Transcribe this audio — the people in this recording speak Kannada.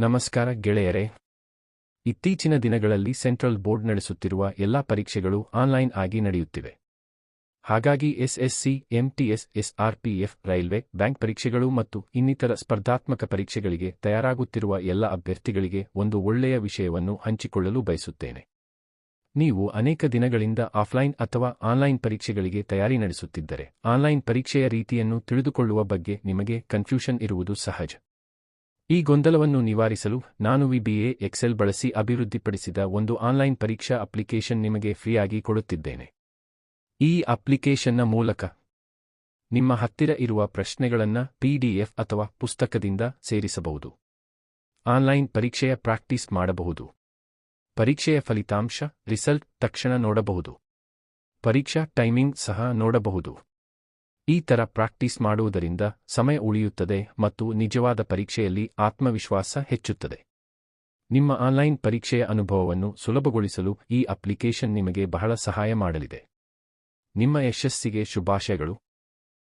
ನಮಸ್ಕಾರ ಗೆಳೆಯರೇ. ಇತ್ತೀಚಿನ ದಿನಗಳಲ್ಲಿ ಸೆಂಟ್ರಲ್ ಬೋರ್ಡ್ ನಡೆಸುತ್ತಿರುವ ಎಲ್ಲಾ ಪರೀಕ್ಷೆಗಳು ಆನ್ಲೈನ್ ಆಗಿ ನಡೆಯುತ್ತಿವೆ. ಹಾಗಾಗಿ SSC MTS SRPF railway, bank ಪರೀಕ್ಷೆಗಳು ಮತ್ತು ಇನ್ನಿತರ ಸ್ಪರ್ಧಾತ್ಮಕ ಪರೀಕ್ಷೆಗಳಿಗೆ ತಯಾರಾಗುತ್ತಿರುವ ಎಲ್ಲ ಅಭ್ಯರ್ಥಿಗಳಿಗೆ ಒಂದು ಒಳ್ಳೆಯ ವಿಷಯವನ್ನು ಹಂಚಿಕೊಳ್ಳಲು ಬಯಸುತ್ತೇನೆ. ನೀವು ಅನೇಕ ದಿನಗಳಿಂದ ಆಫ್ಲೈನ್ ಅಥವಾ ಆನ್ಲೈನ್ ಪರೀಕ್ಷೆಗಳಿಗೆ ತಯಾರಿ ನಡೆಸುತ್ತಿದ್ದರೆ, ಆನ್ಲೈನ್ ಪರೀಕ್ಷೆಯ ರೀತಿಯನ್ನು ತಿಳಿದುಕೊಳ್ಳುವ ಬಗ್ಗೆ ನಿಮಗೆ ಕನ್ಫ್ಯೂಷನ್ ಇರುವುದು ಸಹಜ. ಈ ಗೊಂದಲವನ್ನು ನಿವಾರಿಸಲು ನಾನು ವಿಬಿಎ ಎಕ್ಸೆಲ್ ಬಳಸಿ ಅಭಿವೃದ್ಧಿಪಡಿಸಿದ ಒಂದು ಆನ್ಲೈನ್ ಪರೀಕ್ಷಾ ಅಪ್ಲಿಕೇಶನ್ ನಿಮಗೆ ಫ್ರೀಯಾಗಿ ಕೊಡುತ್ತಿದ್ದೇನೆ. ಈ ಅಪ್ಲಿಕೇಶನ್ನ ಮೂಲಕ ನಿಮ್ಮ ಹತ್ತಿರ ಇರುವ ಪ್ರಶ್ನೆಗಳನ್ನು ಪಿಡಿಎಫ್ ಅಥವಾ ಪುಸ್ತಕದಿಂದ ಸೇರಿಸಬಹುದು. ಆನ್ಲೈನ್ ಪರೀಕ್ಷೆಯ ಪ್ರಾಕ್ಟೀಸ್ ಮಾಡಬಹುದು. ಪರೀಕ್ಷೆಯ ಫಲಿತಾಂಶ, ರಿಸಲ್ಟ್ ತಕ್ಷಣ ನೋಡಬಹುದು. ಪರೀಕ್ಷಾ ಟೈಮಿಂಗ್ ಸಹ ನೋಡಬಹುದು. ಈ ತರ ಪ್ರಾಕ್ಟೀಸ್ ಮಾಡುವುದರಿಂದ ಸಮಯ ಉಳಿಯುತ್ತದೆ ಮತ್ತು ನಿಜವಾದ ಪರೀಕ್ಷೆಯಲ್ಲಿ ಆತ್ಮವಿಶ್ವಾಸ ಹೆಚ್ಚುತ್ತದೆ. ನಿಮ್ಮ ಆನ್ಲೈನ್ ಪರೀಕ್ಷೆಯ ಅನುಭವವನ್ನು ಸುಲಭಗೊಳಿಸಲು ಈ ಅಪ್ಲಿಕೇಶನ್ ನಿಮಗೆ ಬಹಳ ಸಹಾಯ ಮಾಡಲಿದೆ. ನಿಮ್ಮ ಯಶಸ್ಸಿಗೆ ಶುಭಾಶಯಗಳು.